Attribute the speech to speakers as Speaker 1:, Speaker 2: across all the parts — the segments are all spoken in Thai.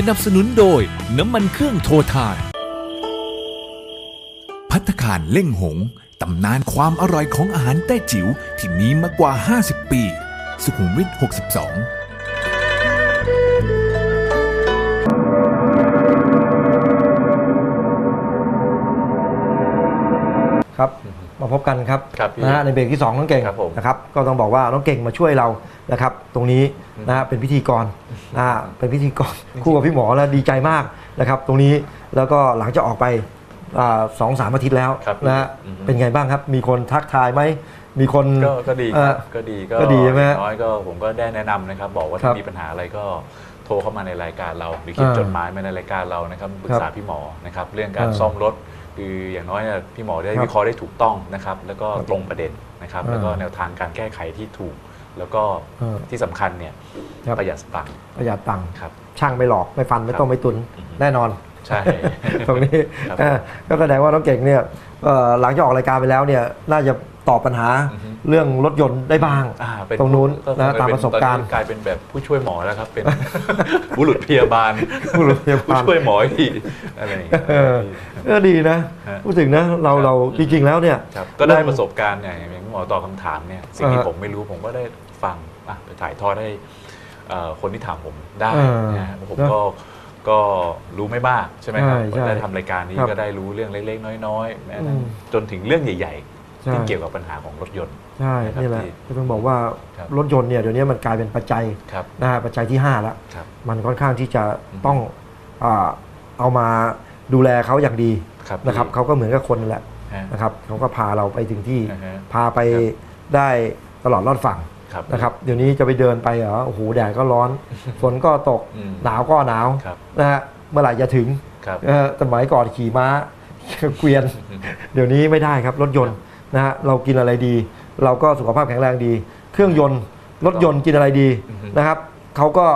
Speaker 1: สนับสนุนโดยน้ำมันเครื่องโททาน พัตตาคารเล่งหง ตำนานความอร่อยของอาหารแต้จิ๋วที่มีมากว่า 50 ปี สุขุมวิท 62
Speaker 2: ครับมาพบกันครับ
Speaker 3: ครับพี่
Speaker 2: นะฮะในเบรกที่2น้องเก่ง
Speaker 3: ครับผม
Speaker 2: นะครับก็ต้องบอกว่าน้องเก่งมาช่วยเรา นะครับ ตรงนี้นะฮะเป็นพิธีกรนะฮะเป็นพิธีกรคู่กับพี่หมอแล้วดีใจมากนะครับ ตรงนี้แล้วก็หลังจากออกไปอ่าสองสามอาทิตย์แล้ว
Speaker 3: ครับ
Speaker 2: นะฮะ
Speaker 3: อือฮึ
Speaker 2: เป็นไงบ้างครับ มีคนทักทายไหมมีคน
Speaker 3: ก็ก็ดี
Speaker 2: เอ่
Speaker 3: ค
Speaker 2: อ
Speaker 3: รับก็ดีก็
Speaker 2: ก็ดีใช่ไหม
Speaker 3: อย่างน้อยก็ผมก็ได้แนะนำนะครับ บอกว่า
Speaker 2: ครั
Speaker 3: ถ้า
Speaker 2: บ
Speaker 3: มีปัญหาอะไรก็โทรเข้ามาในรายการเรา หรือเขียน
Speaker 2: อ่า
Speaker 3: จดหมายมาในรายการเรานะครับปรึกษาพี่หมอนะครับ เรื่องการ
Speaker 2: อ่า
Speaker 3: ซ่อมรถคืออย่างน้อยเนี่ยพี่หมอได้
Speaker 2: ครับ
Speaker 3: วิเคราะห์ได้ถูกต้องนะครับ แล้วก็
Speaker 2: ครับ
Speaker 3: ตรงประเด็นนะครับ
Speaker 2: อ่า
Speaker 3: แล้วก็แนวทางการแก้ไขที่ถูก แล้วก็
Speaker 2: อ่า
Speaker 3: ที่สำคัญเนี่ย
Speaker 2: ครับ
Speaker 3: ประหยัดสตังค์
Speaker 2: ประหยัดตังค์
Speaker 3: ครับ
Speaker 2: ช่างไม่หลอกไม่ฟันไม่ต้มไม่ตุน
Speaker 3: อือฮึ
Speaker 2: แน่นอน
Speaker 3: ใช่
Speaker 2: ตรงนี้
Speaker 3: ครับ
Speaker 2: เอ่อก็แสดงว่าน้องเก่งเนี่ยเอ่อหลังจากออกรายการไปแล้วเนี่ยน่าจะตอบปัญหา
Speaker 3: อือฮึ
Speaker 2: เรื่องรถยนต์ได้บ้าง
Speaker 3: อ่าเป็
Speaker 2: ตรงนู้น
Speaker 3: ก็
Speaker 2: นะ
Speaker 3: คง
Speaker 2: ตาม
Speaker 3: เป็
Speaker 2: ประสบการณ์
Speaker 3: ตอนนี้กลายเป็นแบบผู้ช่วยหมอแล้วครับ เป็น บุรุษพยาบาล
Speaker 2: ผู้รู้พยา
Speaker 3: ผู้
Speaker 2: บาล
Speaker 3: ช่วยหมออีกทีอะไรอย่างเงี้ย
Speaker 2: เออก็ดีนะ
Speaker 3: ฮะ
Speaker 2: พูดถึงนะเรา
Speaker 3: ครับ
Speaker 2: เราจริงๆแล้วเนี่ย
Speaker 3: ครับก็ได้
Speaker 2: เรื่อง
Speaker 3: ประสบการณ์อย่างอย่างที่หมอตอบคำถามเนี่ยสิ่งที่
Speaker 2: อ่าฮะ
Speaker 3: ผมไม่รู้ผมก็ได้ ฟังอะไปถ่ายทอดให้เอ่อคนที่ถามผมได้
Speaker 2: เออ
Speaker 3: นะฮะแล้วผม
Speaker 2: นะ
Speaker 3: ก็ก็รู้ไม่มากใช่ไหมครับ
Speaker 2: ใช่ใช่
Speaker 3: ได้ทำรายการนี้
Speaker 2: ครับ
Speaker 3: ก็ได้รู้เรื่องเล็กๆ น้อยๆแม้กระทั่ง
Speaker 2: อืม
Speaker 3: จนถึงเรื่องใหญ่ๆ
Speaker 2: ใช่
Speaker 3: ที่เกี่ยวกับปัญหาของรถยนต์
Speaker 2: ใช่
Speaker 3: นะครับ
Speaker 2: นี่แหละ
Speaker 3: ที่
Speaker 2: ก็ต้องบอกว่า
Speaker 3: ครับ
Speaker 2: รถยนต์เนี่ยเดี๋ยวนี้มันกลายเป็นปัจจัย
Speaker 3: ครับ
Speaker 2: นะฮะปัจจัยที่ 5 แล้ว
Speaker 3: ครับ
Speaker 2: มันค่อนข้างที่จะ
Speaker 3: อืม
Speaker 2: ต้องอาเอามาดูแลเขาอย่างดี
Speaker 3: ครับ
Speaker 2: นะครับเขาก็เหมือนกับคนนั่นแหละ
Speaker 3: ฮะ
Speaker 2: นะครับเขาก็พาเราไปถึงที่
Speaker 3: อ่าฮะ
Speaker 2: พาไป
Speaker 3: ครับ
Speaker 2: ได้ตลอดรอดฝั่ง
Speaker 3: ครับ
Speaker 2: นะครับเดี๋ยวนี้จะไปเดินไปเหรอโอ้โหแดดก็ร้อน ฝนก็ตก
Speaker 3: อืม
Speaker 2: หนาวก็หนาว
Speaker 3: ครับ
Speaker 2: นะฮะเมื่อไหร่จะถึง
Speaker 3: ครับ
Speaker 2: เออสมัยก่อนขี่ม้า เกวียน เดี๋ยวนี้ไม่ได้ครับรถยนต์นะฮะเรากินอะไรดี เราก็สุขภาพแข็งแรงดี เครื่องยนต์รถยนต์กินอะไรดี
Speaker 3: อือฮึ
Speaker 2: นะครับเขาก็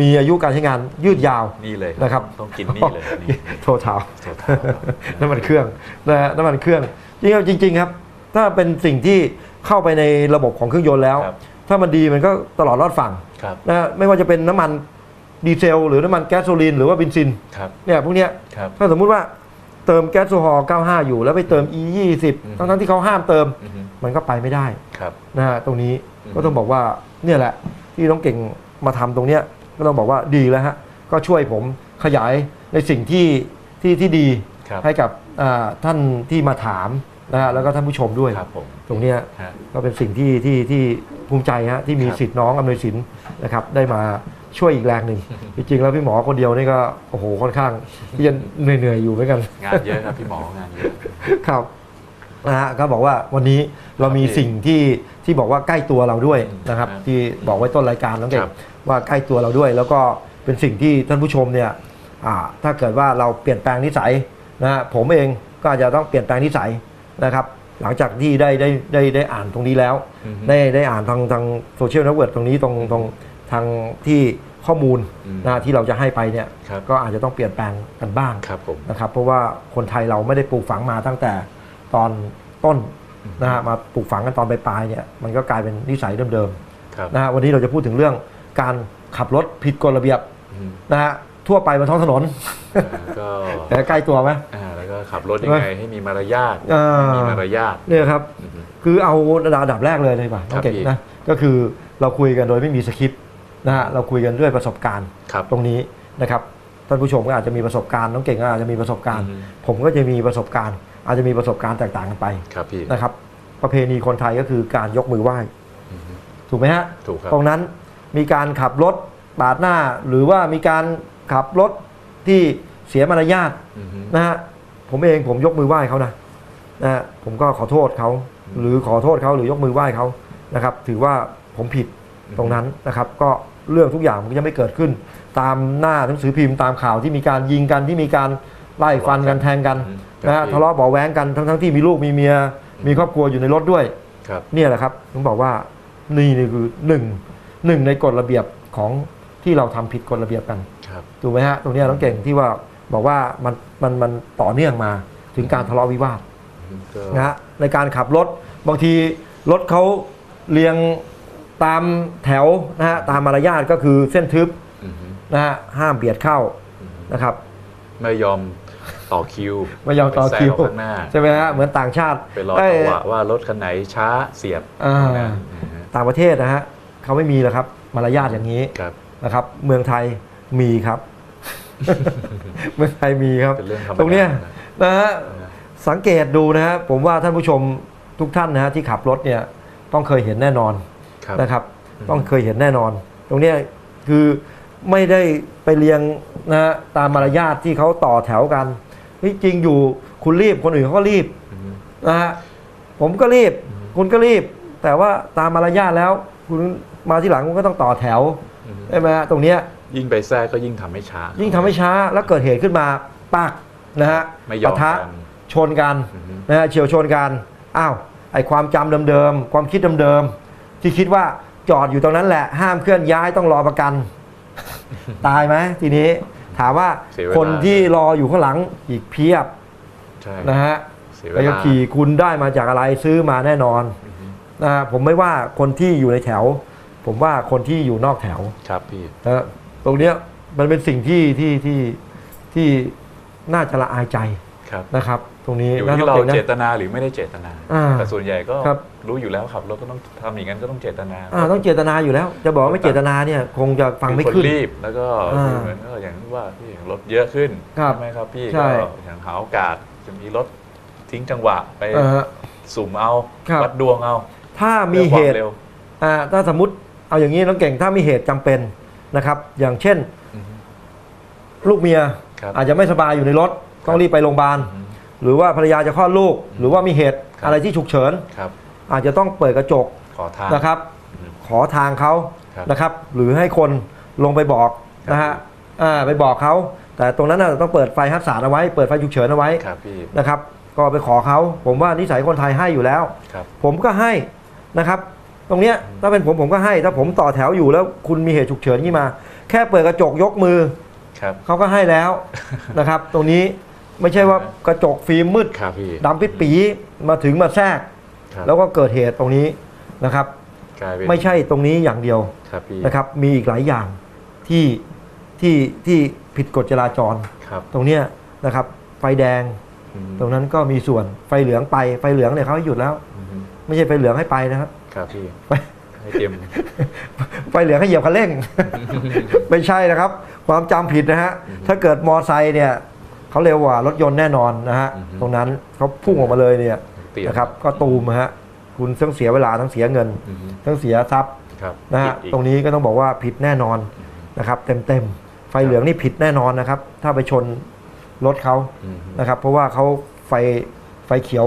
Speaker 2: มีอายุการใช้งานยืดยาว
Speaker 3: นี่เลย
Speaker 2: นะครับ
Speaker 3: ต้องกินนี่เลยนี่
Speaker 2: โทษเท้า
Speaker 3: โทษครับ
Speaker 2: น้ำมันเครื่องนะฮะน้ำมันเครื่องจริงๆจริง ๆ ครับ ถ้าเป็นสิ่งที่เข้าไปในระบบของเครื่องยนต์แล้ว
Speaker 3: ครับ
Speaker 2: ถ้ามันดีมันก็ตลอดรอดฝั่ง
Speaker 3: ครับ
Speaker 2: นะฮะไม่ว่าจะเป็นน้ำมันดีเซล หรือน้ำมันแก๊สโซลีนหรือว่าเบนซิน
Speaker 3: ครับ
Speaker 2: เนี่ยพวกเนี้ย
Speaker 3: ครับ
Speaker 2: ถ้าสมมุติว่าเติมแก๊สโซฮอล์95 อยู่แล้วไปเติม E
Speaker 3: อืม
Speaker 2: 20ทั้งๆที่เขาห้ามเติม
Speaker 3: อือฮึ
Speaker 2: มันก็ไปไม่ได้
Speaker 3: ครับ
Speaker 2: นะฮะตรงนี้
Speaker 3: อืม
Speaker 2: ก็ต้องบอกว่าเนี่ยแหละที่น้องเก่งมาทำตรงเนี้ยก็ต้องบอกว่าดีแล้วฮะก็ช่วยผมขยายในสิ่งที่ที่ที่ดี
Speaker 3: ครับ
Speaker 2: ให้กับอ่าท่านที่มาถามนะฮะแล้วก็ท่านผู้ชมด้วย
Speaker 3: ครับผม
Speaker 2: ตรงเนี้ย
Speaker 3: ฮะ
Speaker 2: ก็เป็นสิ่งที่ที่ที่ ภูมิใจฮะที่มี
Speaker 3: ครับ
Speaker 2: สิทธิ์น้องอำนวยสินนะครับได้มาช่วยอีกแรงหนึ่งจริงๆแล้วพี่หมอคนเดียวนี่ก็โอ้โหค่อนข้างที่จะเหนื่อยๆอยู่เหมือนกัน
Speaker 3: งานเยอะครับพี่หมองานเยอะ
Speaker 2: ครับนะฮะก็บอกว่าวันนี้เรามี
Speaker 3: ครับพี่
Speaker 2: สิ่งที่ที่บอกว่าใกล้ตัวเราด้วย
Speaker 3: อืม
Speaker 2: นะครับ
Speaker 3: ครับ
Speaker 2: ที่บอกไว้ต้นรายการน้องเก่
Speaker 3: ครั
Speaker 2: ง
Speaker 3: บ
Speaker 2: ว่าใกล้ตัวเราด้วย แล้วก็เป็นสิ่งที่ท่านผู้ชมเนี่ยอ่าถ้าเกิดว่าเราเปลี่ยนแปลงนิสัยนะฮะผมเองก็อาจจะต้องเปลี่ยนแปลงนิสัยนะครับ หลังจากที่ได้ได้ได้ได้อ่านตรงนี้แล้ว
Speaker 3: อือฮึ
Speaker 2: ได้ได้อ่านทางทางโซเชียลเน็ตเวิร์กตรงนี้ตรงตรงทางที่ข้อมูล
Speaker 3: อืม
Speaker 2: นะที่เราจะให้ไปเนี่ย
Speaker 3: ครับ
Speaker 2: ก็อาจจะต้องเปลี่ยนแปลงกันบ้าง
Speaker 3: ครับผม
Speaker 2: นะครับ เพราะว่าคนไทยเราไม่ได้ปลูกฝังมาตั้งแต่ตอนต้นนะฮะมาปลูกฝังกันตอนปลายๆเนี่ยมันก็กลายเป็นนิสัยเดิม
Speaker 3: ครับ
Speaker 2: ๆนะฮะวันนี้เราจะพูดถึงเรื่องการขับรถผิดกฎระเบียบ
Speaker 3: อืม
Speaker 2: นะฮะทั่วไปบนท้องถนน
Speaker 3: ก็
Speaker 2: แต่ใกล้ตัวไหม
Speaker 3: อ่าแล้วก็ ขับรถยังไงให้มีมารยาท
Speaker 2: อ่า
Speaker 3: มีมารยาท
Speaker 2: เนี่ยครับ
Speaker 3: อือฮึ
Speaker 2: คือเอาระดับแรกเลยเลยป่ะน้องเก่ง
Speaker 3: ครับพี่
Speaker 2: นะก็คือเราคุยกันโดยไม่มีสคริปต์นะฮะเราคุยกันด้วยประสบการณ์
Speaker 3: ครับ
Speaker 2: ตรงนี้นะครับท่านผู้ชมก็อาจจะมีประสบการณ์น้องเก่งก็อาจจะมีประสบการณ์
Speaker 3: อือฮึ
Speaker 2: ผมก็จะมีประสบการณ์ อาจจะมีประสบการณ์แตกต่างกันไป
Speaker 3: ครับพี่
Speaker 2: นะครับ ประเพณีคนไทยก็คือการยกมือไหว้
Speaker 3: อือฮึ
Speaker 2: ถูกไหมฮะ
Speaker 3: ถูกครับ
Speaker 2: ตรงนั้นมีการขับรถปาดหน้า หรือว่ามีการขับรถที่เสียมารยาท
Speaker 3: อือฮึ
Speaker 2: นะฮะ ผมเองผมยกมือไหว้เขานะนะฮะผมก็ขอโทษเขาหรือขอโทษเขาหรือยกมือไหว้เขานะครับ ถือว่าผมผิดตรงนั้นนะครับ ก็เรื่องทุกอย่างมันก็จะไม่เกิดขึ้น ตามหน้าหนังสือพิมพ์ตามข่าวที่มีการยิงกันที่มีการไล่ฟันกันแทงกัน
Speaker 3: อืม
Speaker 2: นะฮะ
Speaker 3: ครับ
Speaker 2: ทะเลาะเบาะแว้งกันทั้งทั้งๆที่มีลูกมีเมีย มีครอบครัวอยู่ในรถด้วย
Speaker 3: ครับ
Speaker 2: เนี่ยแหละครับผมบอกว่านี่นี่คือหนึ่งหนึ่งในกฎระเบียบของที่เราทำผิดกฎระเบียบกัน
Speaker 3: ครับ
Speaker 2: ถูกไหมฮะตรงเนี้ยน้องเก่งที่ว่า บอกว่ามันมันมันต่อเนื่องมาถึงการทะเลาะวิวาท
Speaker 3: อืมก็
Speaker 2: นะฮะในการขับรถบางทีรถเขาเรียงตามแถวนะฮะตามมารยาทก็คือเส้นทึบ
Speaker 3: อือฮึ
Speaker 2: นะฮะห้ามเบียดเข้านะครับ
Speaker 3: ไม่ยอมต่อคิว
Speaker 2: ไม่ยอมต่อคิว
Speaker 3: ไปแซงเขาข้างหน้า
Speaker 2: ใช่ไหมฮะเหมือนต่างชาติ
Speaker 3: ไปรอ
Speaker 2: เอ้ย
Speaker 3: จังหวะว่ารถคันไหนช้าเสียบ
Speaker 2: อ่า
Speaker 3: นะฮะ
Speaker 2: ต่างประเทศนะฮะเขาไม่มีหรอกครับมารยาทอย่างนี้
Speaker 3: ครับ
Speaker 2: นะครับ เมืองไทยมีครับ เมืองไทยมีครับ
Speaker 3: เป็นเรื่องธรรมดา
Speaker 2: ตรงเนี้ยนะฮะ
Speaker 3: นะ
Speaker 2: สังเกตดูนะฮะผมว่าท่านผู้ชมทุกท่านนะฮะที่ขับรถเนี่ยต้องเคยเห็นแน่นอน
Speaker 3: ครับ
Speaker 2: นะครับ
Speaker 3: อืม
Speaker 2: ต้องเคยเห็นแน่นอน ตรงเนี้ยคือไม่ได้ไปเรียงนะฮะตามมารยาทที่เขาต่อแถวกันเฮ้ยจริงอยู่คุณรีบคนอื่นเขาก็รีบ
Speaker 3: อืม
Speaker 2: นะฮะผมก็รีบ คุณก็รีบ แต่ว่าตามมารยาทแล้ว คุณมาที่หลังคุณก็ต้องต่อแถว
Speaker 3: อืม
Speaker 2: ใช่ไหมฮะตรงเนี้ย
Speaker 3: ยิ่งไปแทรกก็ยิ่งทำให้ช้า
Speaker 2: ยิ่งทำให้ช้าแล้วเกิดเหตุขึ้นมาปักนะฮะ
Speaker 3: ไม่ยอม
Speaker 2: ปะทะ
Speaker 3: กัน
Speaker 2: ชนกัน
Speaker 3: อืม
Speaker 2: นะฮะเฉียวชนกันอ้าวไอความจำเดิมๆความคิดเดิมๆที่คิดว่าจอดอยู่ตรงนั้นแหละ ห้ามเคลื่อนย้ายต้องรอประกัน ตายไหมทีนี้ถามว่า
Speaker 3: เสียเวลา
Speaker 2: คนที่รออยู่ข้างหลังอีกเพียบ
Speaker 3: ใช่
Speaker 2: นะฮะ
Speaker 3: เสียเว
Speaker 2: ใบขั
Speaker 3: ลา
Speaker 2: บขี่คุณได้มาจากอะไรซื้อมาแน่นอน
Speaker 3: อืม
Speaker 2: นะฮะผมไม่ว่าคนที่อยู่ในแถว ผมว่าคนที่อยู่นอกแถว
Speaker 3: ครับพี่
Speaker 2: นะฮะ ตรงเนี้ยมันเป็นสิ่งที่ที่ที่ที่น่าจะละอายใจ
Speaker 3: ครับ
Speaker 2: นะครับ ตรงนี้
Speaker 3: อยู่
Speaker 2: นะ
Speaker 3: ที่
Speaker 2: น้
Speaker 3: เรา
Speaker 2: องก่งนะ
Speaker 3: เจตนาหรือไม่ได้เจตนา
Speaker 2: อ่า
Speaker 3: แต่ส่วนใหญ่ก็
Speaker 2: ครับ
Speaker 3: รู้อยู่แล้วขับรถก็ต้องทำอย่างนั้นก็ต้องเจตนา
Speaker 2: อ่าต้องเจตนาอยู่แล้ว จะบอกว่าไม่เจตนาเนี่ยคงจะฟังไม่
Speaker 3: คือ
Speaker 2: ขึ้น
Speaker 3: คนรีบแล้วก็
Speaker 2: อ่า
Speaker 3: เหมือนก็อย่างที่ว่าพี่รถเยอะขึ้น
Speaker 2: ครับ
Speaker 3: ไหมครับพี่
Speaker 2: ใช่
Speaker 3: ก็อย่างหาโอกาสจะมีรถทิ้งจังหวะไป
Speaker 2: เอ่อ
Speaker 3: สุ่มเอา
Speaker 2: ครับ
Speaker 3: วัดดวงเอา
Speaker 2: ถ้ามี
Speaker 3: พื่อ
Speaker 2: เห
Speaker 3: ความ
Speaker 2: ตุ
Speaker 3: ร็ว
Speaker 2: อ่าถ้าสมมติเอาอย่างนี้น้องเก่งถ้ามีเหตุจำเป็น นะครับ อย่างเช่น
Speaker 3: อืม
Speaker 2: ลูกเมีย
Speaker 3: ครับ
Speaker 2: อาจจะไม่สบายอยู่ในรถต้องรีบไปโรงพยาบาล
Speaker 3: อืม
Speaker 2: หรือว่าภรรยาจะคลอดลูก หรือว่ามีเหตุ
Speaker 3: ครับ
Speaker 2: อะไรที่ฉุกเฉิน
Speaker 3: ครับ
Speaker 2: อาจจะต้องเปิดกระจก
Speaker 3: ขอทาง
Speaker 2: นะครับ
Speaker 3: อืม
Speaker 2: ขอทางเขา
Speaker 3: ครับ
Speaker 2: นะครับ หรือให้คนลงไปบอก
Speaker 3: ครับ
Speaker 2: นะฮะอ่าไปบอกเขา แต่ตรงนั้นน่ะต้องเปิดไฟฮัสสารเอาไว้ เปิดไฟฉุกเฉินเอาไว้
Speaker 3: ครับพี่
Speaker 2: นะครับ ก็ไปขอเขา ผมว่านิสัยคนไทยให้อยู่แล้ว
Speaker 3: ครับ
Speaker 2: ผมก็ให้นะครับ ตรงเนี้ยถ้าเป็นผมผมก็ให้ ถ้าผมต่อแถวอยู่แล้วคุณมีเหตุฉุกเฉินนี้มา แค่เปิดกระจกยกมือ
Speaker 3: ครับ
Speaker 2: เขาก็ให้แล้วนะครับ ตรงนี้ไม่ใช่ว่ากระจกฟิล์มมืด
Speaker 3: ครับพี่
Speaker 2: ดำปิดปีมาถึงมาแทรก
Speaker 3: ครับ
Speaker 2: แล้วก็เกิดเหตุตรงนี้นะครับ
Speaker 3: กลายเป็น
Speaker 2: ไม่ใช่ตรงนี้อย่างเดียว
Speaker 3: ครับพี่
Speaker 2: นะครับ มีอีกหลายอย่างที่ที่ที่ผิดกฎจราจร
Speaker 3: ครับ
Speaker 2: ตรงเนี้ยนะครับ ไฟแดง
Speaker 3: อืม
Speaker 2: ตรงนั้นก็มีส่วนไฟเหลืองไปไฟเหลืองเนี่ยเขาให้หยุดแล้ว
Speaker 3: อืม
Speaker 2: ไม่ใช่ไฟเหลืองให้ไปนะครับ
Speaker 3: ครับพี่
Speaker 2: ไป
Speaker 3: ให้เตรียม
Speaker 2: ไฟเหลืองให้เหยียบคันเร่ง ไม่ใช่นะครับ ความจำผิดนะฮะ
Speaker 3: อืม
Speaker 2: ถ้าเกิดมอไซค์เนี่ยเขาเร็วกว่ารถยนต์แน่นอนนะฮะ
Speaker 3: อืม
Speaker 2: ตรงนั้นเขาพุ่งออกมาเลยเนี่ย
Speaker 3: เตรียม
Speaker 2: นะครับ ก็ตูมฮะคุณทั้งเสียเวลาทั้งเสียเงิน
Speaker 3: อืม
Speaker 2: ทั้งเสียทรัพย์
Speaker 3: ครับ
Speaker 2: นะฮะ
Speaker 3: ผิดอีก
Speaker 2: ตรงนี้ก็ต้องบอกว่าผิดแน่นอนนะครับ เต็มเต็มๆไฟเหลืองนี่ผิดแน่นอนนะครับ ถ้าไปชน รถเขา
Speaker 3: อืม
Speaker 2: นะครับ เพราะว่าเขาไฟไฟเขียว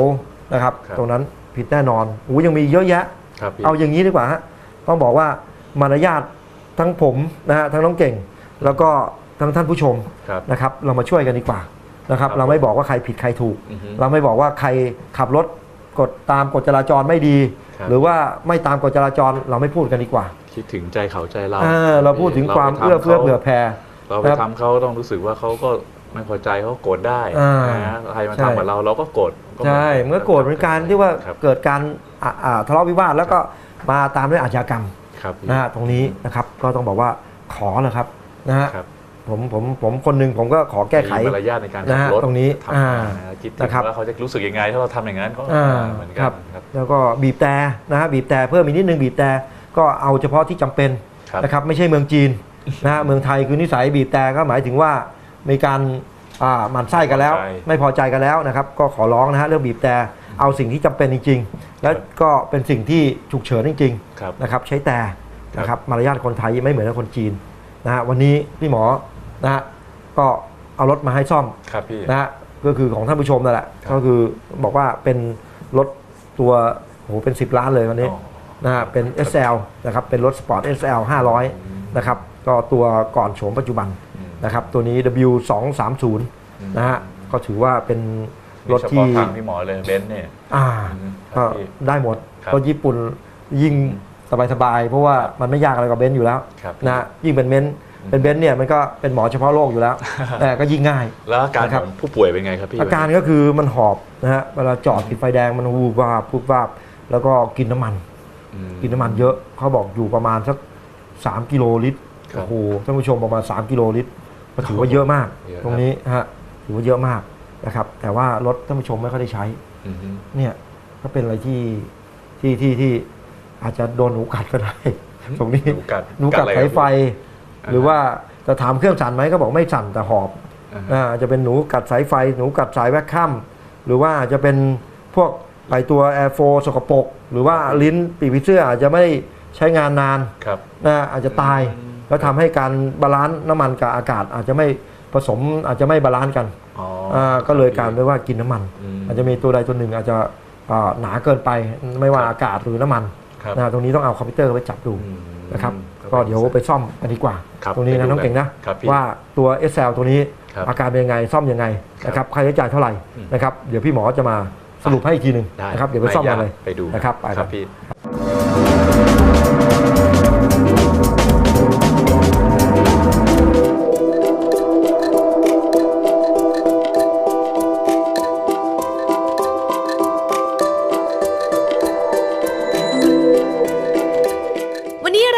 Speaker 2: นะครับ
Speaker 3: ครับ
Speaker 2: ตรงนั้นผิดแน่นอนโอ้ยังมีเยอะแยะ
Speaker 3: ครับพี่
Speaker 2: เอาอย่างนี้ดีกว่าฮะต้องบอกว่ามารยาททั้งผมนะฮะทั้งน้องเก่ง แล้วก็ทั้งท่านผู้ชม
Speaker 3: ครับ
Speaker 2: นะครับ เรามาช่วยกันดีกว่านะครับ
Speaker 3: ครับ
Speaker 2: เราไม่บอกว่าใครผิดใครถูก
Speaker 3: อือฮึ
Speaker 2: เราไม่บอกว่าใครขับรถกดตามกฎจราจรไม่ดี
Speaker 3: ครับ
Speaker 2: หรือว่าไม่ตามกฎจราจรเราไม่พูดกันดีกว่า
Speaker 3: คิดถึงใจเขาใจเรา
Speaker 2: เออเราพูดถึงความ
Speaker 3: รไป
Speaker 2: เอื้อ
Speaker 3: ทำ
Speaker 2: เฟื้อ
Speaker 3: ขา
Speaker 2: เผื่อแผ่
Speaker 3: เราไป
Speaker 2: ครับ
Speaker 3: ทำเขาต้องรู้สึกว่าเขาก็ ไม่พอใจเขาโกรธได้
Speaker 2: อ่า
Speaker 3: นะใครมา
Speaker 2: ใช่
Speaker 3: ทำกับเราเราก็โกรธก็
Speaker 2: ใช่เมื่อโกรธเป็นการที่ว่า
Speaker 3: ครับ
Speaker 2: เกิดการอ่าอ่าทะเลาะวิวาทแล้วก็มาตามด้วยอาชญากรรม
Speaker 3: ครับพี่
Speaker 2: นะฮะตรงนี้นะครับก็ต้องบอกว่าขอแหละครับนะฮะ
Speaker 3: ครับ
Speaker 2: ผมผมผมคนหนึ่งผมก็ขอแก้ไข
Speaker 3: มีมารยาทในการ
Speaker 2: นะ
Speaker 3: ขับ
Speaker 2: ฮะ
Speaker 3: รถ
Speaker 2: ตรงนี้
Speaker 3: ทำ
Speaker 2: อ่า
Speaker 3: นะคิดถึ
Speaker 2: นะ
Speaker 3: ง
Speaker 2: ครับ
Speaker 3: ว่าเขาจะรู้สึกยังไงถ้าเราทำอย่างนั้นก็
Speaker 2: อ่า
Speaker 3: เหมือน
Speaker 2: ค
Speaker 3: กั
Speaker 2: รั
Speaker 3: น
Speaker 2: บ
Speaker 3: ครับ
Speaker 2: แล้วก็บีบแต่นะฮะบีบแต่เพิ่มอีกนิดนึงบีบแต่ก็เอาเฉพาะที่จำเป็น
Speaker 3: ครับ
Speaker 2: นะครับไม่ใช่เมืองจีนนะฮะเมืองไทยคือนิสัยบีบแต่ก็หมายถึงว่า มีการอ่าหมั่นไส้กันแล้ว
Speaker 3: พอใจ
Speaker 2: ไม่พอใจกันแล้วนะครับ ก็ขอร้องนะฮะเรื่องบีบแต่เอาสิ่งที่จำเป็นจริง ๆ แล้วก็เป็นสิ่งที่ฉุกเฉินจริง ๆ
Speaker 3: ครับ
Speaker 2: นะครับใช้แต่นะครับมารยาทคนไทยไม่เหมือนกับคนจีนนะฮะวันนี้พี่หมอนะฮะก็เอารถมาให้ซ่อม
Speaker 3: ครับพี่
Speaker 2: นะฮะก็คือของท่านผู้ชมนั่นแหละ
Speaker 3: ครับ
Speaker 2: ก็คือบอกว่าเป็นรถตัวโหเป็น 10 ล้านเลยวันนี้
Speaker 3: อ๋อ
Speaker 2: นะฮะเป็น SL นะครับเป็นรถสปอร์ต SL 500 นะครับก็ตัวก่อนโฉมปัจจุบัน
Speaker 3: อืม
Speaker 2: นะครับตัวนี้ W230
Speaker 3: อืม
Speaker 2: นะฮะก็ถือว่าเป็นรถ
Speaker 3: มีเฉ
Speaker 2: ที่
Speaker 3: พาะทางพี่หมอเลยเบนซ์เนี่ย
Speaker 2: อ่า
Speaker 3: อืมค
Speaker 2: ก็
Speaker 3: รับพี่
Speaker 2: ได้หมด
Speaker 3: ครับ
Speaker 2: รถญี่ปุ่นยิ่งสบายๆเพราะว่ามันไม่ยากอะไรกับเบนซ์อยู่แล้ว
Speaker 3: ครับ
Speaker 2: นะยิ่งเป็นเบนซ์เป็นเบนซ์เนี่ยมันก็เป็นหมอเฉพาะโรคอยู่แล้ว แต่ก็ยิ่งง่าย
Speaker 3: แล้วอาการ
Speaker 2: นะค
Speaker 3: ข
Speaker 2: รับ
Speaker 3: องผู้ป่วยเป็นไงครับพี่
Speaker 2: อาการก็คือมันหอบนะฮะเวลาจอดติดไฟแดงมันวูบวาบพูบวาบแล้วก็กินน้ำมัน
Speaker 3: อืม
Speaker 2: กินน้ำมันเยอะเขาบอกอยู่ประมาณสัก3กิโลลิตร
Speaker 3: ครับ
Speaker 2: โอ้โหท่านผู้ชมประมาณ 3 กิโลลิตร ก็ถือว่าเยอะมาก
Speaker 3: เยอะครับ
Speaker 2: ตรงนี้ฮะถือว่าเยอะมากนะครับ แต่ว่ารถท่านผู้ชมไม่ค่อยได้ใช้
Speaker 3: อือฮึ
Speaker 2: เนี่ยก็เป็นอะไรที่ที่ที่ที่อาจจะโดนหนูกัดก็ได้ ตรงนี้
Speaker 3: หนูกัด
Speaker 2: หนูกัด
Speaker 3: อะไร
Speaker 2: สายไฟ
Speaker 3: ครับ
Speaker 2: หรือว่าจะถามเครื่องสั่นไหมก็บอกไม่สั่นแต่หอบ
Speaker 3: อ่าฮะ
Speaker 2: อ่าอาจจะเป็นหนูกัดสายไฟ หนูกัดสายแวคคัมหรือว่าอาจจะเป็นพวกไอตัวแอร์โฟสกปรกหรือว่าลิ้นปีกผีเสื้ออาจจะไม่ใช้งานนาน
Speaker 3: ครับ
Speaker 2: นะอาจจะตาย
Speaker 3: อืม
Speaker 2: แล้วทำให้การบาลานซ์น้ำมันกับอากาศอาจจะไม่ผสมอาจจะไม่บาลานซ์กัน
Speaker 3: อ๋ออ่า
Speaker 2: ก็เลยกลารไปว่ากินน้ำมัน
Speaker 3: ม
Speaker 2: อาจจะมีตัวใดตัวหนึ่งอาจจะอ่าหนาเกินไปไม่ว่า
Speaker 3: ครับ
Speaker 2: อากาศหรือน้ำมัน
Speaker 3: ครับ
Speaker 2: นะตรงนี้ต้องเอาคอมพิวเตอร์ไปจับดู
Speaker 3: อืม
Speaker 2: นะครับก็เดี๋ยวไปซ่อมกันดีกว่า
Speaker 3: ครับ
Speaker 2: ตรงนี้นะ
Speaker 3: ไปดู
Speaker 2: น้องเก่งนะ
Speaker 3: ครับพี่
Speaker 2: ว่าตัว SL ตัวนี้
Speaker 3: ครับ
Speaker 2: อาการเป็นยังไงซ่อมยังไง
Speaker 3: ครับ
Speaker 2: นะครับค่าใช้จ่ายเท่าไหร่
Speaker 3: อืม
Speaker 2: นะครับเดี๋ยวพี่หมอจะมาสรุปให้อีกทีหนึ่ง
Speaker 3: ได้
Speaker 2: นะครับเดี๋ยวไปซ่อมกันเลย
Speaker 3: ไปดู
Speaker 2: นะครับไป
Speaker 3: ค
Speaker 2: ครั
Speaker 3: รับบพี่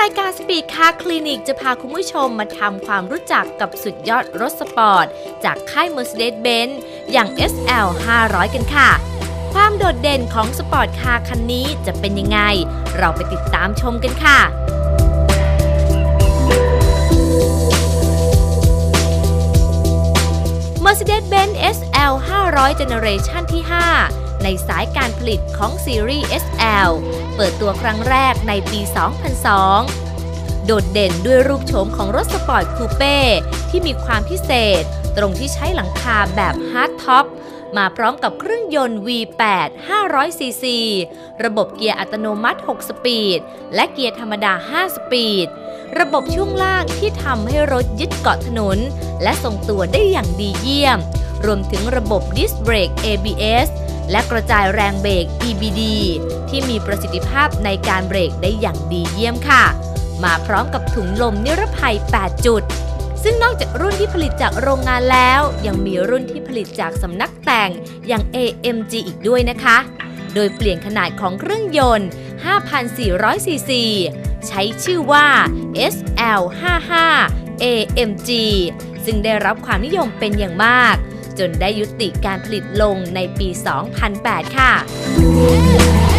Speaker 3: า
Speaker 4: ยการสปีดคาร์คลินิกจะพาคุณผู้ชมมาทำความรู้จักกับสุดยอดรถสปอร์ต จากค่าย Mercedes-Benz อย่าง SL 500 กันค่ะ ความโดดเด่นของสปอร์ตคาร์คันนี้จะเป็นยังไง เราไปติดตามชมกันค่ะเ Mercedes-Benz SL 500 Generation ที่ 5 ในสายการผลิตของซีรีส์ SL เปิดตัวครั้งแรกในปี 2002 โดดเด่นด้วยรูปโฉมของรถสปอร์ตคูเป้ที่มีความพิเศษ ตรงที่ใช้หลังคาแบบฮาร์ดท็อปมาพร้อมกับเครื่องยนต์ V8 500 cc ระบบเกียร์อัตโนมัติ 6 สปีด และเกียร์ธรรมดา 5 สปีด ระบบช่วงล่างที่ทำให้รถยึดเกาะถนน และทรงตัวได้อย่างดีเยี่ยม รวมถึงระบบดิสเบรก ABS และกระจายแรงเบรก EBD ที่มีประสิทธิภาพในการเบรกได้อย่างดีเยี่ยมค่ะ มาพร้อมกับถุงลมนิรภัย 8 จุด ซึ่งนอกจากรุ่นที่ผลิตจากโรงงานแล้ว ยังมีรุ่นที่ผลิตจากสำนักแต่งอย่าง AMG อีกด้วยนะคะ โดยเปลี่ยนขนาดของเครื่องยนต์ 5,400 ซีซี ใช้ชื่อว่า SL55 AMG ซึ่งได้รับความนิยมเป็นอย่างมาก จนได้ยุติการผลิตลงในปี 2008 ค่ะ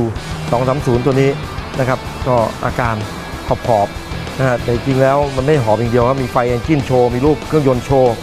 Speaker 2: W 230 ตัวนี้นะครับ ก็อาการขอบขอบๆนะฮะแต่จริงแล้วมันไม่หอบอย่างเดียวครับ มีไฟเอนจินโชว์ มีรูปเครื่องยนต์โชว์